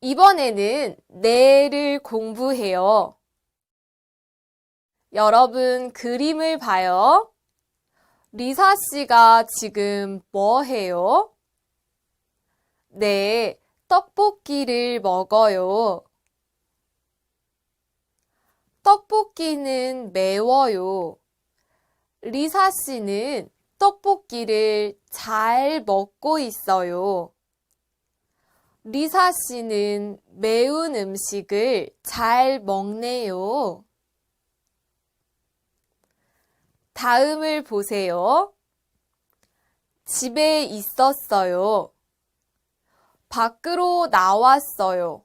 이번에는 내를 공부해요. 여러분 그림을 봐요. 리사 씨가 지금 뭐 해요? 네, 떡볶이를 먹어요. 떡볶이는 매워요. 리사 씨는 떡볶이를 잘 먹고 있어요. 리사 씨는 매운 음식을 잘 먹네요. 다음을 보세요. 집에 있었어요. 밖으로 나왔어요.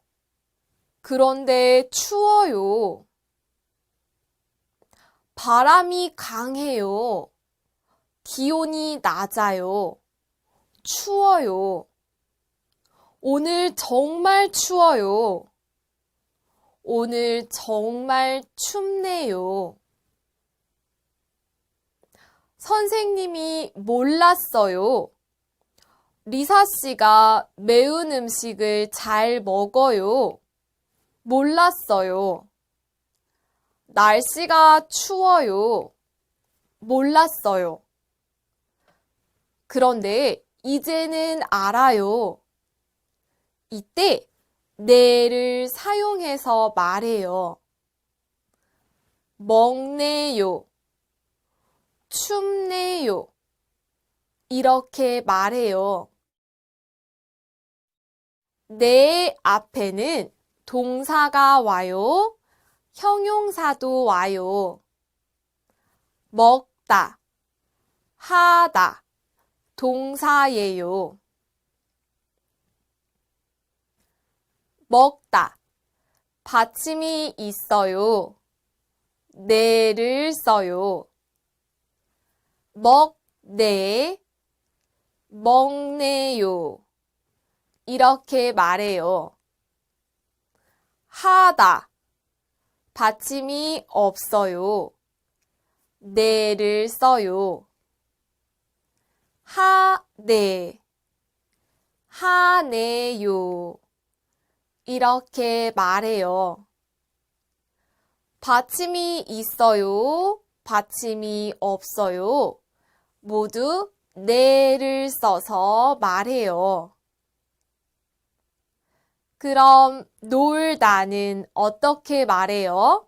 그런데 추워요. 바람이 강해요. 기온이 낮아요. 추워요. 오늘 정말 추워요. 오늘 정말 춥네요. 선생님이 몰랐어요. 리사 씨가 매운 음식을 잘 먹어요. 몰랐어요. 날씨가 추워요. 몰랐어요. 그런데 이제는 알아요. 이때 네를 사용해서 말해요. 먹네요. 춥네요. 이렇게 말해요. 네 앞에는 동사가 와요. 형용사도 와요. 먹다, 하다, 동사예요. 먹다, 받침이 있어요. 네를 써요. 먹네, 먹네요. 이렇게 말해요. 하다, 받침이 없어요. 네를 써요. 하네, 하네요. 이렇게 말해요. 받침이 있어요. 받침이 없어요. 모두 네를 써서 말해요. 그럼 놀다는 어떻게 말해요?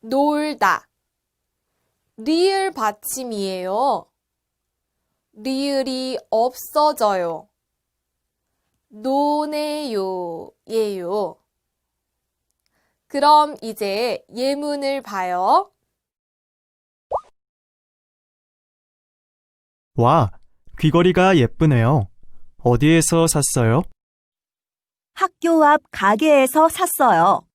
놀다. 리을 받침이에요. 리을이 없어져요. 노네요, 예요. 그럼 이제 예문을 봐요. 와, 귀걸이가 예쁘네요. 어디에서 샀어요? 학교 앞 가게에서 샀어요.